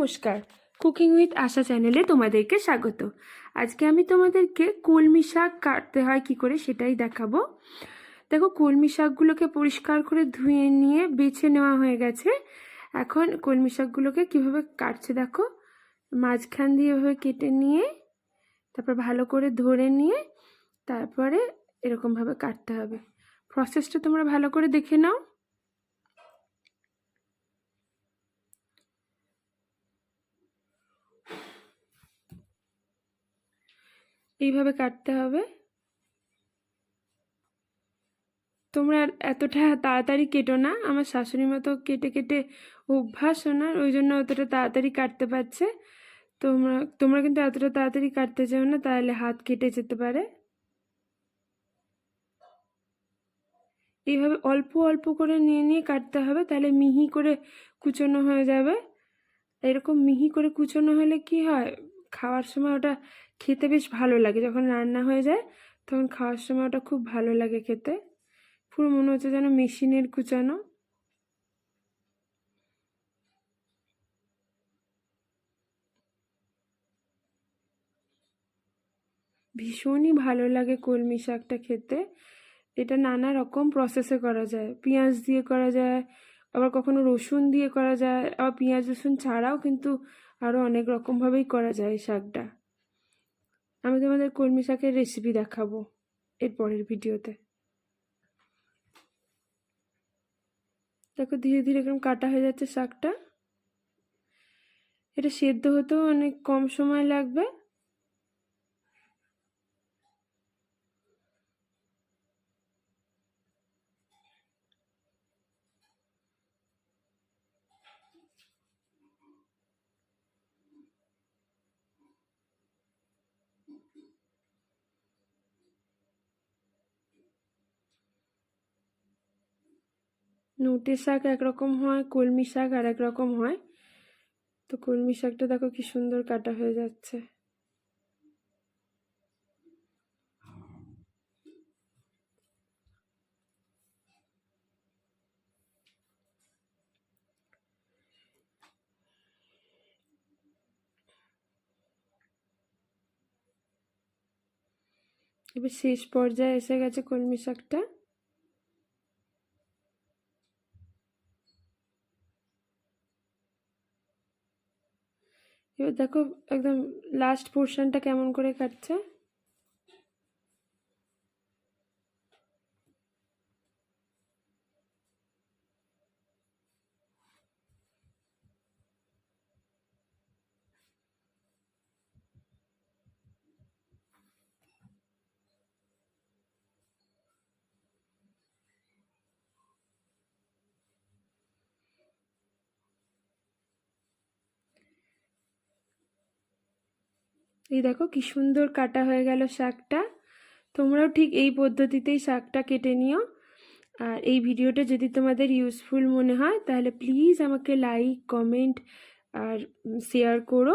নমস্কার। Cooking with আশা চ্যানেলে তোমাদেরকে স্বাগত। আজকে আমি তোমাদেরকে কলমি শাক কাটতে হয় কি করে সেটাই দেখাবো। দেখো, কলমি শাকগুলোকে পরিষ্কার করে ধুয়ে নিয়ে বেছে নেওয়া হয়ে গেছে। এখন কলমি শাকগুলোকে কীভাবে কাটছে দেখো। মাঝখান দিয়ে এভাবে কেটে নিয়ে, তারপর ভালো করে ধরে নিয়ে, তারপরে এরকমভাবে কাটতে হবে। প্রসেসটা তোমরা ভালো করে দেখে নাও। এইভাবে কাটতে হবে। তোমরা এতটা তাড়াতাড়ি কেটো না। আমার শাশুড়ি মা তো কেটে কেটে অভ্যাস ওনার, ওই জন্য অতটা তাড়াতাড়ি কাটতে পারছে। তোমরা তোমরা কিন্তু এতটা তাড়াতাড়ি কাটতে চাও না, তাহলে হাত কেটে যেতে পারে। এইভাবে অল্প অল্প করে নিয়ে নিয়ে কাটতে হবে, তাহলে মিহি করে কুচোনো হয়ে যাবে। এরকম মিহি করে কুচোনো হলে কি হয়? খাওয়ার সময় ওটা খেতে বেশ ভালো লাগে। যখন রান্না হয়ে যায়, তখন খাওয়ার সময় ওটা খুব ভালো লাগে খেতে। পুরো মনে হচ্ছে যেন মেশিনের কুচানো। ভীষণই ভালো লাগে কলমি শাকটা খেতে। এটা নানা রকম প্রসেসে করা যায়। পেঁয়াজ দিয়ে করা যায়, আবার কখনো রসুন দিয়ে করা যায়, আবার পেঁয়াজ রসুন ছাড়াও কিন্তু আরও অনেক রকমভাবেই করা যায় শাকটা। আমি তোমাদের কলমি শাকের রেসিপি দেখাবো এর পরের ভিডিওতে। দেখো, ধীরে ধীরে এরকম কাটা হয়ে যাচ্ছে শাকটা। এটা সেদ্ধ হতেও অনেক কম সময় লাগবে। নোটে শাক একরকম হয়, কলমি শাক আর এক রকম হয়। তো কলমি শাকটা দেখো কি সুন্দর কাটা হয়ে যাচ্ছে। এবার শেষ পর্যায়ে এসে গেছে কলমি শাকটা। এবার দেখো একদম লাস্ট পোর্শনটা কেমন করে কাটছে? এই দেখো কি সুন্দর কাটা হয়ে গেল শাকটা। তোমরাও ঠিক এই পদ্ধতিতেই শাকটা কেটে নিও। আর এই ভিডিওটা যদি তোমাদের ইউজফুল মনে হয়, তাহলে প্লিজ আমাকে লাইক কমেন্ট আর শেয়ার করো।